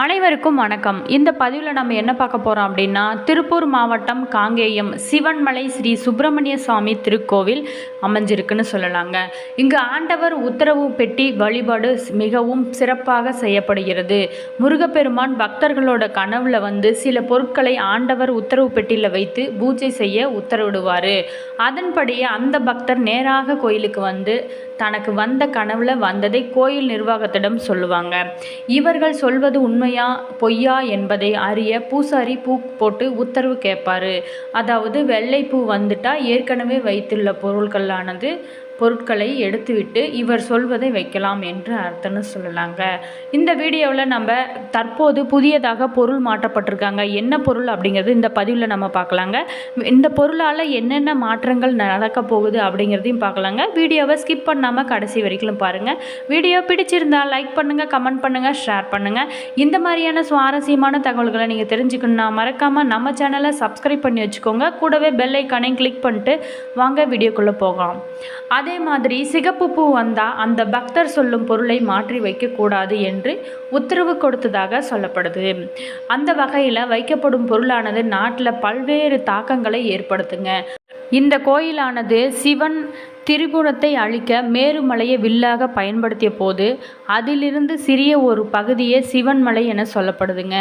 அனைவருக்கும் வணக்கம். இந்த பதிவில் நம்ம என்ன பார்க்க போகிறோம் அப்படின்னா திருப்பூர் மாவட்டம் காங்கேயம் சிவன்மலை ஸ்ரீ சுப்பிரமணிய சுவாமி திருக்கோவில் அமைஞ்சிருக்குன்னு சொல்லலாங்க. இங்கு ஆண்டவர் உத்தரவு பெட்டி வழிபாடு மிகவும் சிறப்பாக செய்யப்படுகிறது. முருகப்பெருமான் பக்தர்களோட கனவுல வந்து சில பொருட்களை ஆண்டவர் உத்தரவு பெட்டியில் வைத்து பூஜை செய்ய உத்தரவிடுவார். அதன்படியே அந்த பக்தர் நேராக கோயிலுக்கு வந்து தனக்கு வந்த கனவுல வந்ததை கோயில் நிர்வாகத்திடம் சொல்லுவாங்க. இவர்கள் சொல்வது உண்மையா பொய்யா என்பதை அறிய பூசாரி பூ போட்டு உத்தரவு கேட்பாரு. அதாவது வெள்ளை பூ வந்துட்டா ஏற்கனவே வைத்துள்ள பொருட்களானது பொருட்களை எடுத்துவிட்டு இவர் சொல்வதை வைக்கலாம் என்று அர்த்தம்னு சொல்லலாங்க. இந்த வீடியோவில் நம்ம தற்போது புதியதாக பொருள் மாற்றப்பட்டிருக்காங்க. என்ன பொருள் அப்படிங்கிறது இந்த பதிவில் நம்ம பார்க்கலாங்க. இந்த பொருளால் என்னென்ன மாற்றங்கள் நடக்க போகுது அப்படிங்கிறதையும் பார்க்கலாங்க. வீடியோவை ஸ்கிப் பண்ணாமல் கடைசி வரைக்கும் பாருங்கள் வீடியோ பிடிச்சிருந்தால் லைக் பண்ணுங்கள் கமெண்ட் பண்ணுங்கள் ஷேர் பண்ணுங்கள் இந்த மாதிரியான சுவாரஸ்யமான தகவல்களை நீங்கள் தெரிஞ்சுக்கணும்னா மறக்காமல் நம்ம சேனலை சப்ஸ்கிரைப் பண்ணி வச்சுக்கோங்க. கூடவே பெல் ஐக்கானையும் கிளிக் பண்ணிட்டு வாங்க வீடியோக்குள்ளே போகலாம். அதே மாதிரி சிகப்பு பூ வந்தால் அந்த பக்தர் சொல்லும் பொருளை மாற்றி வைக்கக்கூடாது என்று உத்தரவு கொடுத்ததாக சொல்லப்படுது. அந்த வகையில் வைக்கப்படும் பொருளானது நாட்டில் பல்வேறு தாக்கங்களை ஏற்படுத்துங்க. இந்த கோயிலானது சிவன் திரிபுரத்தை அழிக்க மேருமலையை வில்லாக பயன்படுத்திய போது அதிலிருந்து சிறிய ஒரு பகுதியே சிவன்மலை என சொல்லப்படுதுங்க.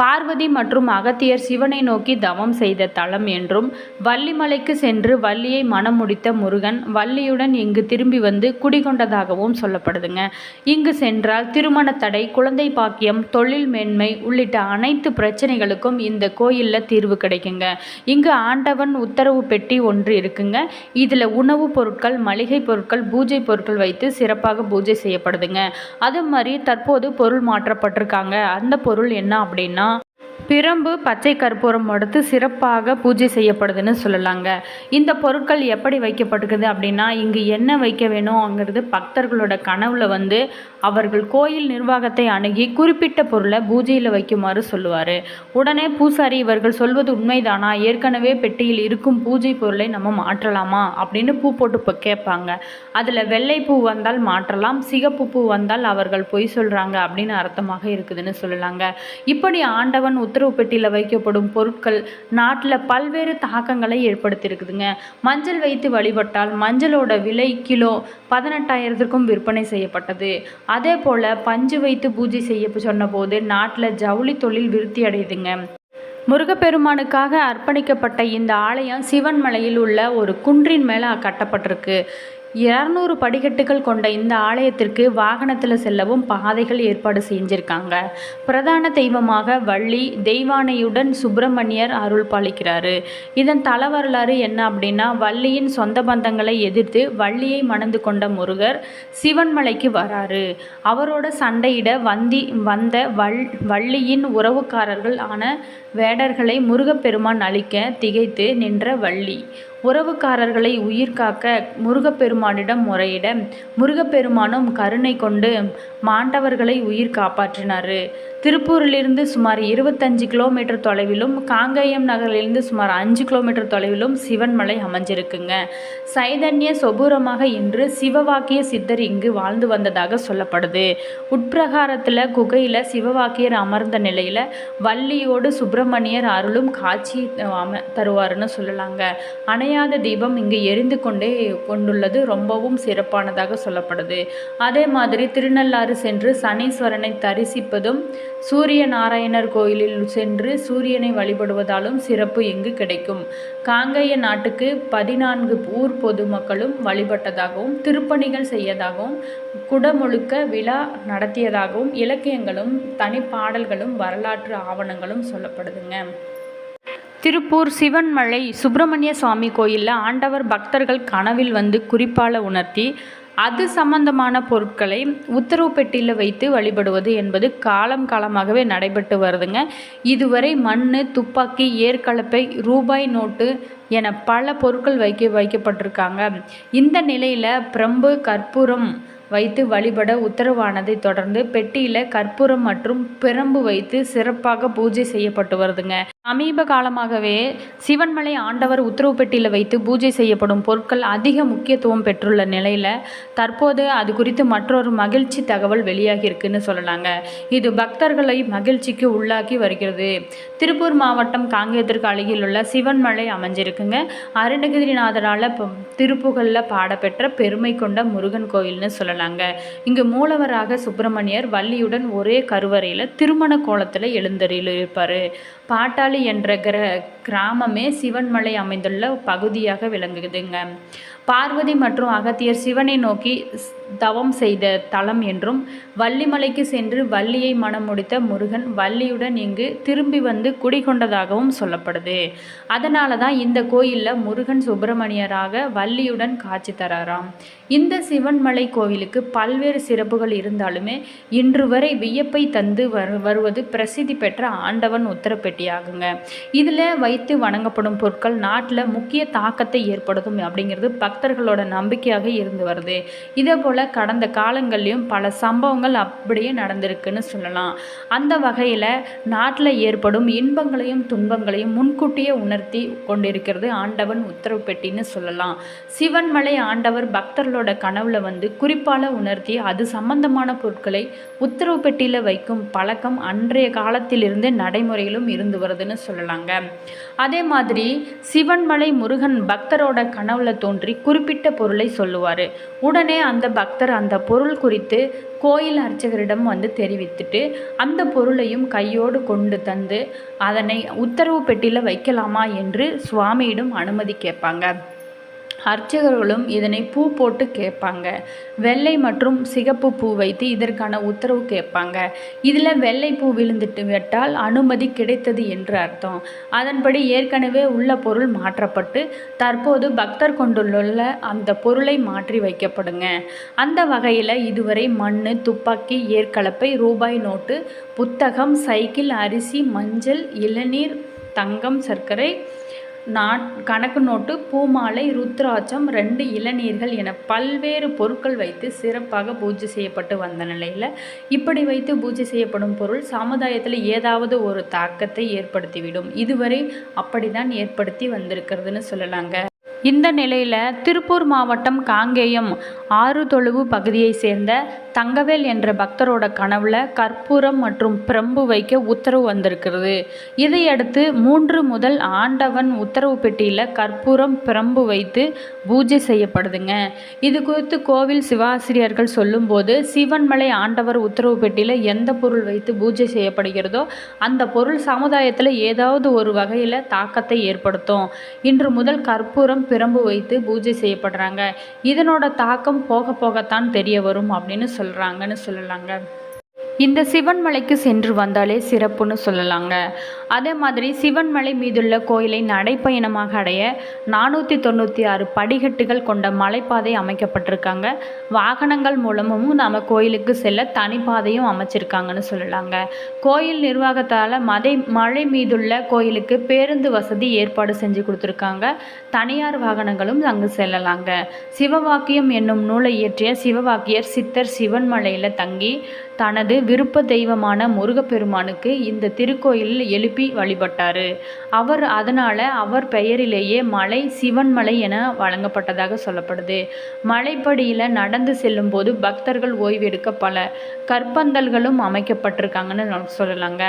பார்வதி மற்றும் அகத்தியர் சிவனை நோக்கி தவம் செய்த தலம் என்றும் வள்ளிமலைக்கு சென்று வள்ளியை மனம் முடித்த முருகன் வள்ளியுடன் இங்கு திரும்பி வந்து குடிகொண்டதாகவும் சொல்லப்படுதுங்க. இங்கு சென்றால் திருமண தடை குழந்தை பாக்கியம் தொழில் மேன்மை உள்ளிட்ட அனைத்து பிரச்சனைகளுக்கும் இந்த கோயிலில் தீர்வு கிடைக்குங்க. இங்கு ஆண்டவன் உத்தரவு பெட்டி ஒன்று இருக்குங்க. இதில் உணவுப் பொருட்கள் மளிகை பொருட்கள் பூஜை பொருட்கள் வைத்து சிறப்பாக பூஜை செய்யப்படுதுங்க. அது மாதிரி தற்போது பொருள் மாற்றப்பட்டிருக்காங்க. அந்த பொருள் என்ன அப்படின்னா பிரம்பு பச்சை கற்பூரம் அடுத்து சிறப்பாக பூஜை செய்யப்படுதுன்னு சொல்லலாங்க. இந்த பொருட்கள் எப்படி வைக்கப்பட்டுக்குது அப்படின்னா இங்கு என்ன வைக்க வேணும்ங்கிறது பக்தர்களோட கனவுல வந்து அவர்கள் கோயில் நிர்வாகத்தை அணுகி குறிப்பிட்ட பொருளை பூஜையில் வைக்குமாறு சொல்லுவார். உடனே பூசாரி இவர்கள் சொல்வது உண்மைதானா? ஏற்கனவே பெட்டியில் இருக்கும் பூஜை பொருளை நம்ம மாற்றலாமா? அப்படின்னு பூ போட்டு இப்போ கேட்பாங்க. அதில் வெள்ளை பூ வந்தால் மாற்றலாம் சிகப்பு பூ வந்தால் அவர்கள் பொய் சொல்கிறாங்க அப்படின்னு அர்த்தமாக இருக்குதுன்னு சொல்லலாங்க. இப்படி ஆண்டவன் உத்தரவு பெட்டியில் வைக்கப்படும் பொருட்கள் நாட்டில் பல்வேறு தாக்கங்களை ஏற்படுத்தியிருக்குதுங்க. மஞ்சள் வைத்து வழிபட்டால் மஞ்சளோட விலை கிலோ பதினெட்டாயிரத்திற்கும் விற்பனை செய்யப்பட்டது. அதே போல் பஞ்சு வைத்து பூஜை செய்ய சொன்னபோது நாட்டில் ஜவுளி தொழில் விருத்தி அடையுதுங்க முருகப்பெருமானுக்காக அர்ப்பணிக்கப்பட்ட இந்த ஆலயம் சிவன்மலையில் உள்ள ஒரு குன்றின் மேலே கட்டப்பட்டிருக்கு. இரநூறு படிக்கட்டுகள் கொண்ட இந்த ஆலயத்திற்கு வாகனத்தில் செல்லவும் பாதைகள் ஏற்பாடு செஞ்சுருக்காங்க. பிரதான தெய்வமாக வள்ளி தெய்வானையுடன் சுப்பிரமணியர் அருள் பாலிக்கிறாரு. இதன் தல வரலாறு என்ன அப்படின்னா வள்ளியின் சொந்த பந்தங்களை எதிர்த்து வள்ளியை மணந்து கொண்ட முருகர் சிவன்மலைக்கு வராரு. அவரோட சண்டையிட வந்தி வந்த வள் வள்ளியின் உறவுக்காரர்கள் ஆன வேடர்களை முருகப்பெருமான் அழிக்க திகைத்து நின்ற வள்ளி. உறவுக்காரர்களை உயிர் காக்க முருகப்பெருமானிடம் முறையிட முருகப்பெருமானும் கருணை கொண்டு மாண்டவர்களை உயிர் காப்பாற்றினார். திருப்பூரிலிருந்து சுமார் இருபத்தஞ்சு கிலோமீட்டர் தொலைவிலும் காங்கேயம் நகரிலிருந்து சுமார் அஞ்சு கிலோமீட்டர் தொலைவிலும் சிவன்மலை அமைஞ்சிருக்குங்க. சைதன்ய சொபூரமாக இன்று சிவவாக்கிய சித்தர் இங்கு வாழ்ந்து வந்ததாக சொல்லப்படுது. உட்பிரகாரத்தில் குகையில் சிவவாக்கியர் அமர்ந்த நிலையில் வள்ளியோடு சுப்பிரமணியர் அருளும் காட்சி அம தருவாருன்னு சொல்லலாங்க. அணையாத தீபம் இங்கு எரிந்து கொண்டே கொண்டுள்ளது ரொம்பவும் சிறப்பானதாக சொல்லப்படுது. அதே மாதிரி திருநள்ளாறு சென்று சனீஸ்வரனை தரிசிப்பதும் சூரிய நாராயணர் கோயிலில் சென்று சூரியனை வழிபடுவதாலும் சிறப்பு இங்கு கிடைக்கும்? காங்கேய நாட்டுக்கு பதினான்கு ஊர் பொதுமக்களும் வழிபட்டதாகவும் திருப்பணிகள் செய்யதாகவும் குடமுழுக்க விழா நடத்தியதாகவும் இலக்கியங்களும் தனிப்பாடல்களும் வரலாற்று ஆவணங்களும் சொல்லப்படுதுங்க. திருப்பூர் சிவன்மலை சுப்பிரமணிய சுவாமி கோயிலில் ஆண்டவர் பக்தர்கள் கனவில் வந்து குறிப்பால் உணர்த்தி அது சம்பந்தமான பொருட்களை உத்தரவு பெட்டியில் வைத்து வழிபடுவது என்பது காலம் காலமாகவே நடைபெற்று வருதுங்க. இதுவரை மண் துப்பாக்கி ஏற்கலப்பை ரூபாய் நோட்டு என பல பொருட்கள் வைக்க வைக்கப்பட்டிருக்காங்க. இந்த நிலையில் பிரம்பு கற்பூரம் வைத்து வழிபட உத்தரவானதை தொடர்ந்து பெட்டியில் கற்பூரம் மற்றும் பிரம்பு வைத்து சிறப்பாக பூஜை செய்யப்பட்டு வருதுங்க. சமீப காலமாகவே சிவன்மலை ஆண்டவர் உத்தரவு பெட்டியில் வைத்து பூஜை செய்யப்படும் பொருட்கள் அதிக முக்கியத்துவம் பெற்றுள்ள நிலையில் தற்போது அது குறித்து மற்றொரு மகிழ்ச்சி தகவல் வெளியாகி இருக்குன்னு சொல்லலாங்க. இது பக்தர்களை மகிழ்ச்சிக்கு உள்ளாக்கி வருகிறது. திருப்பூர் மாவட்டம் காங்கேயத்திற்கு அருகில் உள்ள சிவன்மலை அமைஞ்சிருக்குங்க. அருணகிரிநாதரால் திருப்புகளில் திருப்புகழில் பாடப்பெற்ற பெருமை கொண்ட முருகன் கோயில்னு சொல்லலாங்க இங்கு மூலவராக சுப்பிரமணியர் வள்ளியுடன் ஒரே கருவறையில் திருமண கோலத்தில் எழுந்தருளியிருப்பார். பாட்டாளி என்ற கிர கிராமமே சிவன்மலை அமைந்துள்ள பகுதியாக விளங்குதுங்க. பார்வதி மற்றும் அகத்தியர் சிவனை நோக்கி ஸ்- தவம் செய்த தலம் என்றும் வள்ளிமலைக்கு சென்று வள்ளியை மனம் முடித்த முருகன் வள்ளியுடன் இங்கு திரும்பி வந்து குடிகொண்டதாகவும் சொல்லப்படுது. அதனால தான் இந்த கோயிலில் முருகன் சுப்பிரமணியராக வள்ளியுடன் காட்சி தராராம். இந்த சிவன்மலை கோவிலுக்கு பல்வேறு சிறப்புகள் இருந்தாலுமே இன்று வரை வியப்பை தந்து வரு வருவது பிரசித்தி பெற்ற ஆண்டவன் உத்தரப்பெட்டியாகுங்க இதில் வைத்து வணங்கப்படும் பொருட்கள் நாட்டில் முக்கிய தாக்கத்தை ஏற்படுத்தும் அப்படிங்கிறது பக்தர்களோட நம்பிக்கையாக இருந்து வருது. இதே போல் கடந்த காலங்கள்லேயும் பல சம்பவங்கள் அப்படியே நடந்திருக்குன்னு சொல்லலாம். அந்த வகையில் நாட்டில் ஏற்படும் இன்பங்களையும் துன்பங்களையும் முன்கூட்டியே உணர்த்தி கொண்டிருக்கிறது ஆண்டவன் உத்தரவு பெட்டின்னு சொல்லலாம். சிவன்மலை ஆண்டவர் பக்தர்களோட கனவுல வந்து குறிப்பால் உணர்த்தி அது சம்பந்தமான பொருட்களை உத்தரவு பெட்டியில் வைக்கும் பழக்கம் அன்றைய காலத்திலிருந்தே நடைமுறையிலும் இருந்து வருதுன்னு சொல்லலாங்க. அதே மாதிரி சிவன்மலை முருகன் பக்தரோட கனவுல தோன்றி குறிப்பிட்ட பொருளை சொல்லுவார். உடனே அந்த பக்தர் அந்த பொருள் குறித்து கோயில் அர்ச்சகரிடம் வந்து தெரிவித்துட்டு அந்த பொருளையும் கையோடு கொண்டு தந்து அதனை உத்தரவு பெட்டியில் வைக்கலாமா என்று சுவாமியிடம் அனுமதி கேட்பாங்க. அர்ச்சகர்களும் இதனை பூ போட்டு கேட்பாங்க. வெள்ளை மற்றும் சிகப்பு பூ வைத்து இதற்கான உத்தரவு கேட்பாங்க. இதில் வெள்ளை பூ விழுந்துட்டு விட்டால் அனுமதி கிடைத்தது என்று அர்த்தம். அதன்படி ஏற்கனவே உள்ள பொருள் மாற்றப்பட்டு தற்போது பக்தர் கொண்டுள்ள அந்த பொருளை மாற்றி வைக்கப்படுங்க. அந்த வகையில் இதுவரை மண் துப்பாக்கி ஏற்கலப்பை ரூபாய் நோட்டு புத்தகம் சைக்கிள் அரிசி மஞ்சள் இளநீர் தங்கம் சர்க்கரை நான் கணக்கு நோட்டு பூமாலை ருத்ராட்சம் ரெண்டு இளநீர்கள் என பல்வேறு பொருட்கள் வைத்து சிறப்பாக பூஜை செய்யப்பட்டு வந்த நிலையில் இப்படி வைத்து பூஜை செய்யப்படும் பொருள் சமுதாயத்தில் ஏதாவது ஒரு தாக்கத்தை ஏற்படுத்திவிடும். இதுவரை அப்படிதான் ஏற்படுத்தி வந்திருக்கிறதுன்னு சொல்லலாங்க. இந்த நிலையில் திருப்பூர் மாவட்டம் காங்கேயம் ஆறு தொழுவு பகுதியை சேர்ந்த தங்கவேல் என்ற பக்தரோட கனவுல கற்பூரம் மற்றும் பிரம்பு வைக்க உத்தரவு வந்திருக்கிறது. இதையடுத்து மூன்று முதல் ஆண்டவன் உத்தரவு பெட்டியில் கற்பூரம் பிரம்பு வைத்து பூஜை செய்யப்படுதுங்க. இது குறித்து கோவில் சிவாசிரியர்கள் சொல்லும்போது சிவன்மலை ஆண்டவர் உத்தரவு பெட்டியில் எந்த பொருள் வைத்து பூஜை செய்யப்படுகிறதோ அந்த பொருள் சமுதாயத்தில் ஏதாவது ஒரு வகையில் தாக்கத்தை ஏற்படுத்தும். இன்று முதல் கற்பூரம் பிரம்பு வைத்து பூஜை செய்யப்படுறாங்க. இதனோட தாக்கம் போக போகத்தான் தெரிய வரும் அப்படின்னு சொல்கிறாங்கன்னு சொல்லலாங்க. இந்த சிவன்மலைக்கு சென்று வந்தாலே சிறப்புன்னு சொல்லலாங்க. அதே மாதிரி சிவன்மலை மீதுள்ள கோயிலை நடைப்பயணமாக அடைய நானூற்றி தொண்ணூற்றி ஆறு படிக்கட்டுகள் கொண்ட மலைப்பாதை அமைக்கப்பட்டிருக்காங்க. வாகனங்கள் மூலமும் நம்ம கோயிலுக்கு செல்ல தனிப்பாதையும் அமைச்சிருக்காங்கன்னு சொல்லலாங்க. கோயில் நிர்வாகத்தால் மதை மலை மீதுள்ள கோயிலுக்கு பேருந்து வசதி ஏற்பாடு செஞ்சு கொடுத்துருக்காங்க. தனியார் வாகனங்களும் அங்கு செல்லலாங்க. சிவவாக்கியம் என்னும் நூலை இயற்றிய சிவவாக்கியர் சித்தர் சிவன்மலையில் தங்கி தனது விருப்ப தெய்வமான முருகப்பெருமானுக்கு இந்த திருக்கோயிலில் எழுப்பி வழிபட்டார். அவர் அதனால் அவர் பெயரிலேயே மலை சிவன் மலை என வழங்கப்பட்டதாக சொல்லப்படுது. மலைப்படியில் நடந்து செல்லும்போது பக்தர்கள் ஓய்வெடுக்க பல கற்பந்தல்களும் அமைக்கப்பட்டிருக்காங்கன்னு சொல்லலாங்க.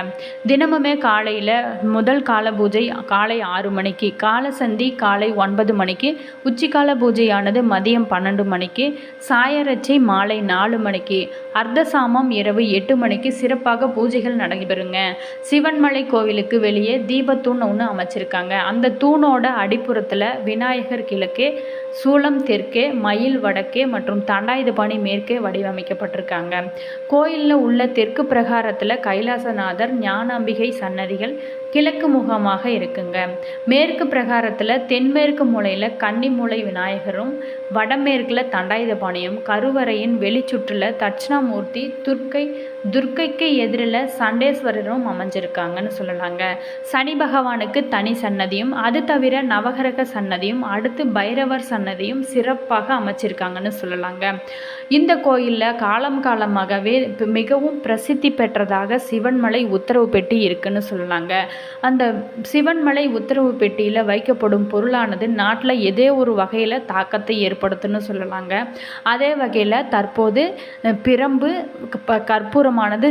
தினமுமே காலையில் முதல் கால பூஜை காலை ஆறு மணிக்கு காலசந்தி காலை ஒன்பது மணிக்கு உச்சிக்கால பூஜையானது மதியம் பன்னெண்டு மணிக்கு சாயரட்சை மாலை நாலு மணிக்கு அர்த்தசாமம் இரவு எட்டு மணிக்கு சிறப்பாக பூஜைகள் நடைபெறுங்க. சிவன்மலை கோவிலுக்கு வெளியே தீபத்தூண் ஒன்று அமைச்சிருக்காங்க. அந்த தூணோட அடிப்புறத்தில் விநாயகர் கிழக்கே சூலம் தெற்கே மயில் வடக்கே மற்றும் தண்டாயுதபாணி மேற்கே வடிவமைக்கப்பட்டிருக்காங்க. கோயிலில் உள்ள தெற்கு பிரகாரத்தில் கைலாசநாதர் ஞானாம்பிகை சன்னதிகள் கிழக்கு முகமாக இருக்குங்க. மேற்கு பிரகாரத்தில் தென்மேற்கு மூலையில் கன்னிமூலை விநாயகரும் வடமேற்கில் தண்டாயுதபாணியும் கருவறையின் வெளிச்சுற்றில் தட்சிணாமூர்த்தி துர்க்கை துர்க்கைக்கு எதிரில் சண்டேஸ்வரரும் அமைஞ்சிருக்காங்கன்னு சொல்லலாங்க. சனி பகவானுக்கு தனி சன்னதியும் அது தவிர நவகிரக சன்னதியும் அடுத்து பைரவர் சன்னதியும் சிறப்பாக அமைச்சிருக்காங்கன்னு சொல்லலாங்க. இந்த கோயிலில் காலம் காலமாகவே மிகவும் பிரசித்தி பெற்றதாக சிவன்மலை உத்தரவு பெட்டி இருக்குன்னு சொல்லலாங்க. அந்த சிவன்மலை உத்தரவு பெட்டியில் வைக்கப்படும் பொருளானது நாட்டில் ஏதோ ஒரு வகையில் தாக்கத்தை ஏற்படுத்துன்னு சொல்லலாங்க. அதே வகையில் தற்போது பிரம்பு கற்பூரமானது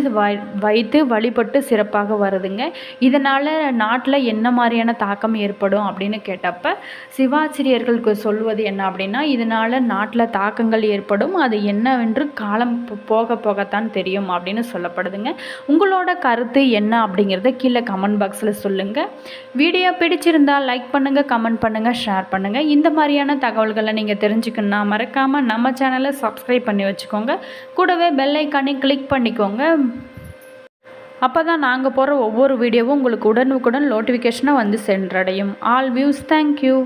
வைத்து வழிபட்டு சிறப்பாக வருதுங்க. இதனால் நாட்டில் என்ன மாதிரியான தாக்கம் ஏற்படும் அப்படின்னு கேட்டப்ப சிவாசிரியர்களுக்கு சொல்வது என்ன அப்படின்னா இதனால் நாட்டில் தாக்கங்கள் ஏற்படும் அது என்னவென்று காலம் போ- போக போகத்தான் தெரியும் அப்படின்னு சொல்லப்படுதுங்க. உங்களோட கருத்து என்ன அப்படிங்கிறத கீழே கமெண்ட் பாக்ஸில் சொல்லுங்கள் வீடியோ பிடிச்சிருந்தா லைக் பண்ணுங்கள் கமெண்ட் பண்ணுங்கள் ஷேர் பண்ணுங்கள் இந்த மாதிரியான தகவல்களை நீங்கள் தெரிஞ்சுக்கணுன்னா மறக்காமல் நம்ம சேனலை சப்ஸ்கிரைப் பண்ணி வச்சுக்கோங்க. கூடவே பெல் ஐக்கானே கிளிக் பண்ணிக்கோங்க. அப்போ தான் நாங்கள் போகிற ஒவ்வொரு வீடியோவும் உங்களுக்கு உடனுக்குடன் நோட்டிஃபிகேஷனாக வந்து சென்றடையும். All views thank you